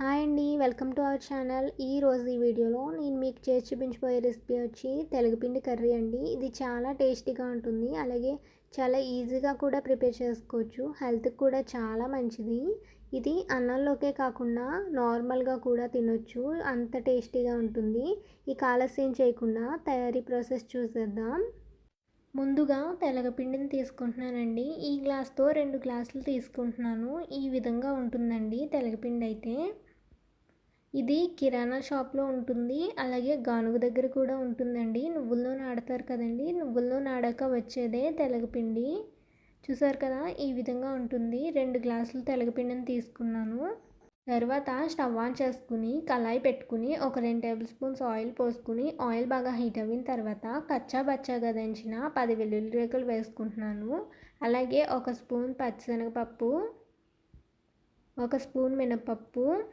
Hi అండి welcome to our channel. ఈ రోజు ఈ వీడియోలో నేను మీకు చేసి చూపించబోయే రెసిపీ వచ్చి తెలగపిండి కర్రీ అండి. ఇది చాలా టేస్టీగా ఉంటుంది అలాగే చాలా ఈజీగా కూడా ప్రిపేర్ చేసుకోవచ్చు. హెల్త్కి కూడా చాలా మంచిది. ఇది అన్నంలోకే కాకుండా నార్మల్గా కూడా తినొచ్చు అంత టేస్టీగా ఉంటుంది. ఈ ఆలస్యం చేయకుండా తయారీ ప్రాసెస్ చూసేద్దాం. ముందుగా తెలగపిండిని తీసుకుంటున్నానండి. ఈ గ్లాస్తో రెండు గ్లాసులు తీసుకుంటున్నాను. ఈ విధంగా ఉంటుందండి తెలగపిండి అయితే. ఇది కిరాణా షాప్లో ఉంటుంది. అలాగే గానుగ దగ్గర కూడా ఉంటుందండి. నువ్వుల్లో నాడతారు కదండి. నువ్వుల్లో నాడాక వచ్చేదే తెలగపిండి. చూసారు కదా ఈ విధంగా ఉంటుంది. రెండు గ్లాసులు తెలగపిండిని తీసుకున్నాను. తర్వాత స్టవ్ ఆన్ చేసుకుని కళాయి పెట్టుకుని ఒక రెండు టేబుల్ స్పూన్స్ ఆయిల్ పోసుకుని ఆయిల్ బాగా హీట్ అయిన తర్వాత కచ్చా బచ్చాగా దంచిన పది వెల్లుల్లి రేకులు వేసుకుంటున్నాను. అలాగే ఒక స్పూన్ పచ్చిశనగపప్పు ఒక స్పూన్ మినపప్పు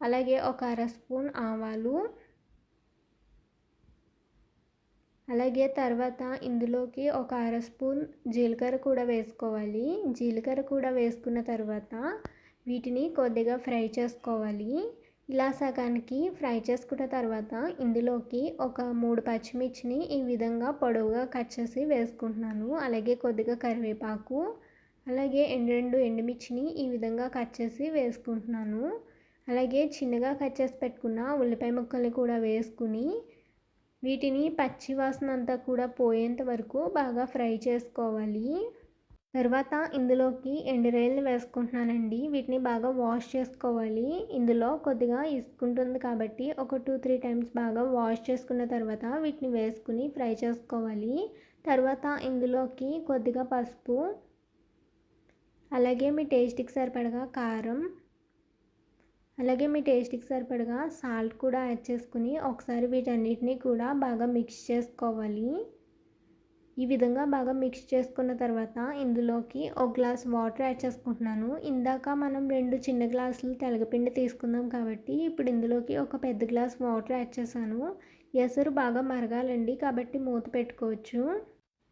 అలాగే ఒక అర స్పూన్ ఆవాలు. అలాగే తర్వాత ఇందులోకి ఒక అర స్పూన్ జీలకర్ర కూడా వేసుకోవాలి. జీలకర్ర కూడా వేసుకున్న తర్వాత వీటిని కొద్దిగా ఫ్రై చేసుకోవాలి. ఇలా సగానికి ఫ్రై చేసుకున్న తర్వాత ఇందులోకి ఒక మూడు పచ్చిమిర్చిని ఈ విధంగా పొడవుగా కట్ చేసి వేసుకుంటున్నాను. అలాగే కొద్దిగా కరివేపాకు అలాగే రెండు ఎండుమిర్చిని ఈ విధంగా కట్ చేసి వేసుకుంటున్నాను. అలాగే చిన్నగా కట్ చేసి పెట్టుకున్న ఉల్లిపాయ ముక్కల్ని కూడా వేసుకుని వీటిని పచ్చి వాసన అంతా కూడా పోయేంత వరకు బాగా ఫ్రై చేసుకోవాలి. తర్వాత ఇందులోకి ఎండురాయల్ని వేసుకుంటున్నానండి. వీటిని బాగా వాష్ చేసుకోవాలి. ఇందులో కొద్దిగా ఇసుకుంటుంది కాబట్టి ఒక టూ త్రీ టైమ్స్ బాగా వాష్ చేసుకున్న తర్వాత వీటిని వేసుకుని ఫ్రై చేసుకోవాలి. తర్వాత ఇందులోకి కొద్దిగా పసుపు అలాగే మీ టేస్ట్కి సరిపడగా కారం అలాగే మీ టేస్ట్కి సరిపడగా సాల్ట్ కూడా యాడ్ చేసుకుని ఒకసారి వీటన్నిటిని కూడా బాగా మిక్స్ చేసుకోవాలి. ఈ విధంగా బాగా మిక్స్ చేసుకున్న తర్వాత ఇందులోకి ఒక గ్లాస్ వాటర్ యాడ్ చేసుకుంటున్నాను. ఇందాక మనం రెండు చిన్న గ్లాసులు తెలగపిండి తీసుకుందాం కాబట్టి ఇప్పుడు ఇందులోకి ఒక పెద్ద గ్లాస్ వాటర్ యాడ్ చేశాను. ఎసరు బాగా మరగాలండి కాబట్టి మూత పెట్టుకోవచ్చు.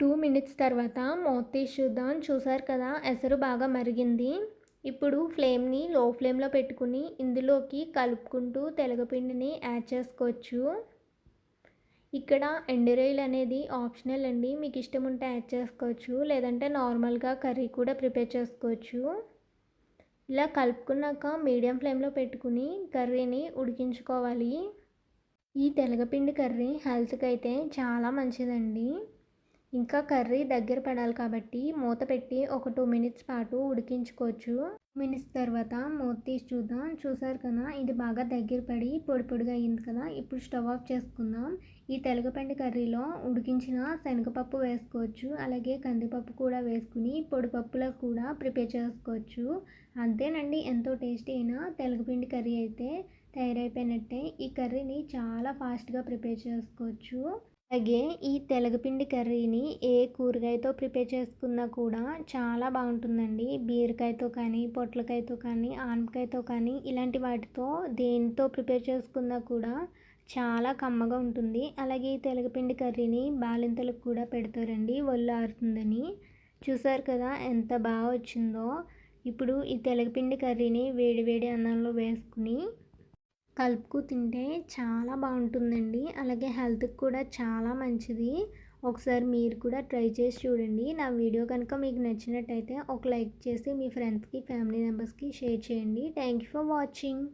టూ మినిట్స్ తర్వాత మూత తీసి చూద్దాం చూసారు కదా ఎసరు బాగా మరిగింది. ఇప్పుడు ఫ్లేమ్ని లో ఫ్లేమ్లో పెట్టుకుని ఇందులోకి కలుపుకుంటూ తెలగపిండిని యాడ్ చేసుకోవచ్చు. ఇక్కడ ఎండురాయిల్ అనేది ఆప్షనల్ అండి. మీకు ఇష్టం ఉంటే యాడ్ చేసుకోవచ్చు. లేదంటే నార్మల్గా కర్రీ కూడా ప్రిపేర్ చేసుకోవచ్చు. ఇలా కలుపుకున్నాక మీడియం ఫ్లేమ్లో పెట్టుకుని కర్రీని ఉడికించుకోవాలి. ఈ తెలగపిండి కర్రీ హెల్త్కి అయితే చాలా మంచిదండి. ఇంకా కర్రీ దగ్గర పడాలి కాబట్టి మూత పెట్టి ఒక టూ మినిట్స్ పాటు ఉడికించుకోవచ్చు. మినిట్స్ తర్వాత మూత తీసి చూద్దాం. చూసారు కదా ఇది బాగా దగ్గర పడి పొడి పొడిగా అయింది కదా. ఇప్పుడు స్టవ్ ఆఫ్ చేసుకుందాం. ఈ తెలగపిండి కర్రీలో ఉడికించిన శనగపప్పు వేసుకోవచ్చు. అలాగే కందిపప్పు కూడా వేసుకుని పొడిపప్పులో కూడా ప్రిపేర్ చేసుకోవచ్చు. అంతేనండి ఎంతో టేస్టీ అయినా తెలగపిండి కర్రీ అయితే తయారైపోయినట్టే. ఈ కర్రీని చాలా ఫాస్ట్గా ప్రిపేర్ చేసుకోవచ్చు. అలాగే ఈ తెలగపిండి కర్రీని ఏ కూరగాయతో ప్రిపేర్ చేసుకున్నా కూడా చాలా బాగుంటుందండి. బీరకాయతో కానీ పొట్లకాయతో కానీ ఆనపకాయతో కానీ ఇలాంటి వాటితో దేనితో ప్రిపేర్ చేసుకున్నా కూడా చాలా కమ్మగా ఉంటుంది. అలాగే ఈ తెలగపిండి కర్రీని బాలింతలకు కూడా పెడతారండి. ఒళ్ళు ఆరుతుందని. చూసారు కదా ఎంత బాగా వచ్చిందో. ఇప్పుడు ఈ తెలగపిండి కర్రీని వేడి వేడి అన్నంలో వేసుకుని కలుపుకు తింటే చాలా బాగుంటుందండి. అలాగే హెల్త్కి కూడా చాలా మంచిది. ఒకసారి మీరు కూడా ట్రై చేసి చూడండి. నా వీడియో కనుక మీకు నచ్చినట్టయితే ఒక లైక్ చేసి మీ ఫ్రెండ్స్కి ఫ్యామిలీ మెంబర్స్కి షేర్ చేయండి. Thank you for watching.